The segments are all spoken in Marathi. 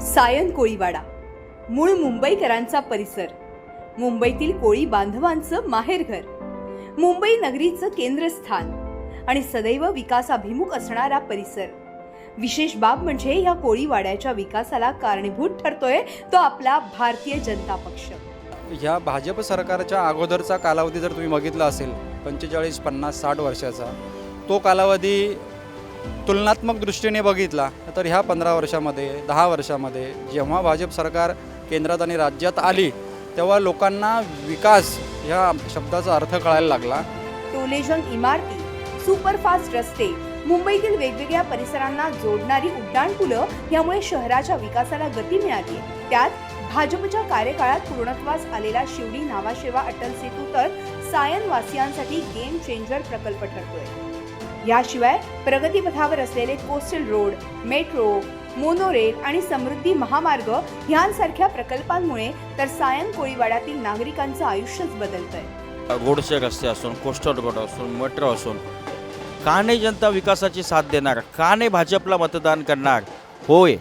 सायन कोळीवाडा मूळ मुंबईकरांचा परिसर. मुंबईतील कोळी बांधवांचं माहेरघर मुंबई नगरीचं केंद्रस्थान आणि सदैव विकासाभिमुख असणारा परिसर. विशेष बाब म्हणजे या कोळीवाड्याच्या विकासाला कारणीभूत ठरतोय तो आपला भारतीय जनता पक्ष. ह्या भाजप सरकारच्या अगोदरचा कालावधी जर तुम्ही बघितला असेल पंचेचाळीस पन्नास साठ वर्षाचा तो कालावधी तुलनात्मक दृष्टीने बघितला तर ह्या पंधरा वर्षामध्ये दहा वर्षामध्ये जेव्हा भाजप सरकार केंद्रात आणि राज्यात आली तेव्हा लोकांना विकास ह्या शब्दाचा अर्थ कळायला लागला. टोलेजन इमारती सुपरफास्ट रस्ते मुंबईतील वेगवेगळ्या परिसरांना जोडणारी उड्डाणपुलं यामुळे शहराच्या विकासाला गती मिळाली. त्यात भाजपच्या कार्यकाळात पूर्णत्वास आलेला शिवडी नावाशेवा अटल सेतू तर सायन वासियांसाठी गेम चेंजर प्रकल्प ठरतोय. याशिवाय प्रगतीपथावर असलेले कोस्टल रोड मेट्रो मोनोरेल आणि समृद्धी महामार्ग यांसारख्या प्रकल्पांमुळे तर सायन कोळीवाड्यातील नागरिकांचं आयुष्यच बदलतंय. गोडसे रस्ते असून कोस्टल रोड असून मेट्रो असून का नाही जनता विकासाची साथ देणार? का नाही भाजपला मतदान करणार? होय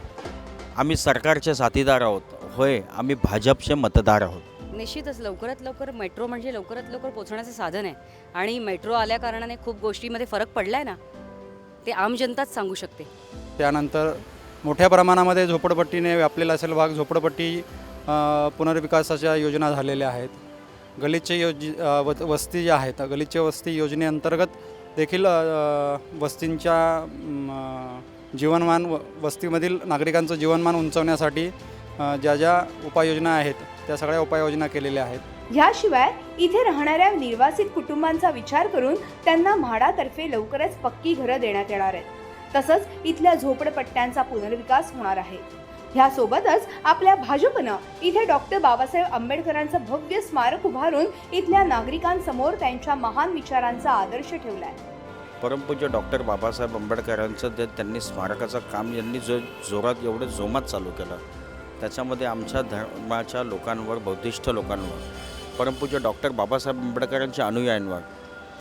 आम्ही सरकारचे साथीदार आहोत. होय आम्ही भाजपचे मतदार आहोत. निश्चितच लवकरात लवकर मेट्रो म्हणजे लवकरात लवकर पोचण्याचं साधन आहे. आणि मेट्रो आल्या कारणाने खूप गोष्टीमध्ये फरक पडला आहे ना ते आम जनताच सांगू शकते. त्यानंतर मोठ्या प्रमाणामध्ये झोपडपट्टीने व्यापलेला असेल भाग झोपडपट्टी अ, पुनर्विकासाच्या योजना झालेल्या आहेत. गलिच्छ योज अ, व- वस्ती ज्या आहेत गलिच्छ वस्ती योजनेअंतर्गत देखील अ, वस्तींच्या म, जीवनमान व- वस्तीमधील नागरिकांचं जीवनमान उंचवण्यासाठी अ, ज्या ज्या उपाययोजना आहेत त्या सगळ्या उपाययोजना केलेल्या आहेत. याशिवाय इथे राहणाऱ्या निर्वासित कुटुंबांचा विचार करून त्यांना म्हाडातर्फे लवकरच पक्की घरं देण्यात येणार आहेत. तसंच इथल्या झोपडपट्ट्यांचा पुनर्विकास होणार आहे. ह्यासोबतच आपल्या भाजपनं इथे डॉक्टर बाबासाहेब आंबेडकरांचं भव्य स्मारक उभारून इथल्या नागरिकांसमोर त्यांच्या महान विचारांचा आदर्श ठेवलाय. परमपूज्य डॉक्टर बाबासाहेब आंबेडकरांचं जे त्यांनी स्मारकाचं काम यांनी जो जोरात एवढं जोमात चालू केलं. त्याच्यामध्ये आमच्या धर्माच्या लोकांवर बौद्धिष्ट लोकांवर परमपूज्य डॉक्टर बाबासाहेब आंबेडकरांच्या अनुयायांवर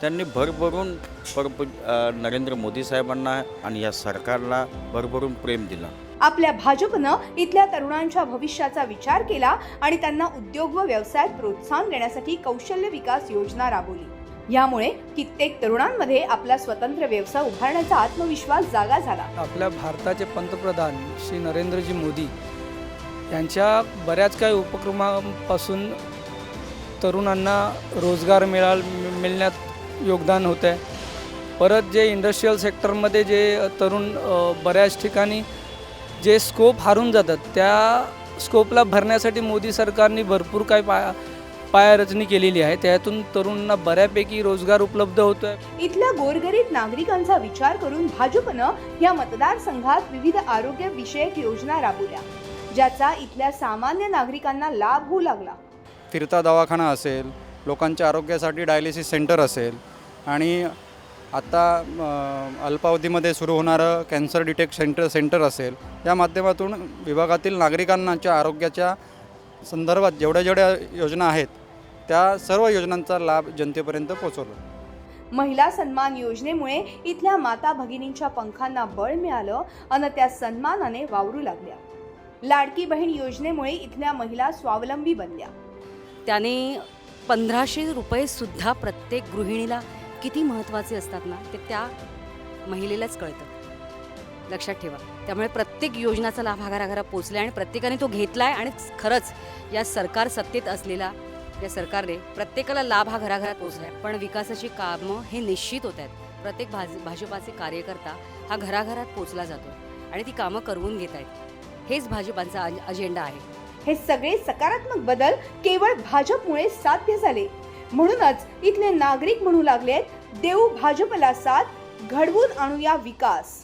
त्यांनी भरभरून परमपूज अ, नरेंद्र मोदी साहेबांना आणि या सरकारला भरभरून प्रेम दिलं. आपल्या भाजपनं इथल्या तरुणांच्या भविष्याचा विचार केला आणि त्यांना उद्योग व व्यवसायात प्रोत्साहन देण्यासाठी कौशल्य विकास योजना राबवली. यामुळे कित्येक तरुणांमध्ये आपला स्वतंत्र व्यवसाय उभारण्याचा आत्मविश्वास जागा झाला. आपल्या भारताचे पंतप्रधान श्री नरेंद्रजी मोदी यांच्या बऱ्याच काही उपक्रमापासून तरुणांना रोजगार मिळाल मिळण्यात योगदान होतं आहे परत जे इंडस्ट्रीयल सेक्टरमध्ये जे तरुण बऱ्याच ठिकाणी जे स्कोप हारून जातात त्या स्कोपला भरण्यासाठी मोदी सरकारने भरपूर काही पाया पायारचनी केलेली आहे. त्यातून तरुणांना बऱ्यापैकी रोजगार उपलब्ध होतो आहे इथल्या गोरगरीब नागरिकांचा विचार करून भाजपनं या मतदारसंघात विविध आरोग्य विषयक योजना राबवल्या. ज्याचा इथल्या सामान्य नागरिकांना लाभ होऊ लागला. फिरता दवाखाना असेल लोकांच्या आरोग्यासाठी डायलिसिस सेंटर असेल आणि आता अ, अल्पावधीमध्ये सुरू होणारं कॅन्सर डिटेक्ट सेंटर सेंटर असेल या माध्यमातून विभागातील नागरिकांच्या आरोग्याच्या संदर्भात जेवढ्या जेवढ्या योजना आहेत त्या सर्व योजनांचा लाभ जनतेपर्यंत पोहोचवला. महिला सन्मान योजनेमुळे इथल्या माता भगिनींच्या पंखांना बळ मिळालं अन त्या सन्मानाने वावरू लागल्या. लाडकी बहीण योजनेमुळे इथल्या महिला स्वावलंबी बनल्या. त्याने पंधराशे रुपयेसुद्धा प्रत्येक गृहिणीला किती महत्त्वाचे असतात ना ते त्या महिलेलाच कळतं. लक्षात ठेवा. त्यामुळे प्रत्येक योजनाचा लाभ हा घराघरा पोचला आणि प्रत्येकाने तो घेतला आहे आणि खरंच या सरकार सत्तेत असलेला या सरकारने प्रत्येकाला लाभ हा घराघरात पोचला आहे पण विकासाची कामं हे निश्चित होत आहेत. प्रत्येक भाज भाजपाचे कार्यकर्ता हा घराघरात पोचला जातो आणि ती कामं करवून घेत आहेत. हेच भाजपांचा अज- अजेंडा आहे. हे सगळे सकारात्मक बदल केवळ भाजपमुळे साध्य झाले. म्हणूनच इथले नागरिक म्हणू लागलेत देऊ भाजपला साथ घडवून आणूया विकास.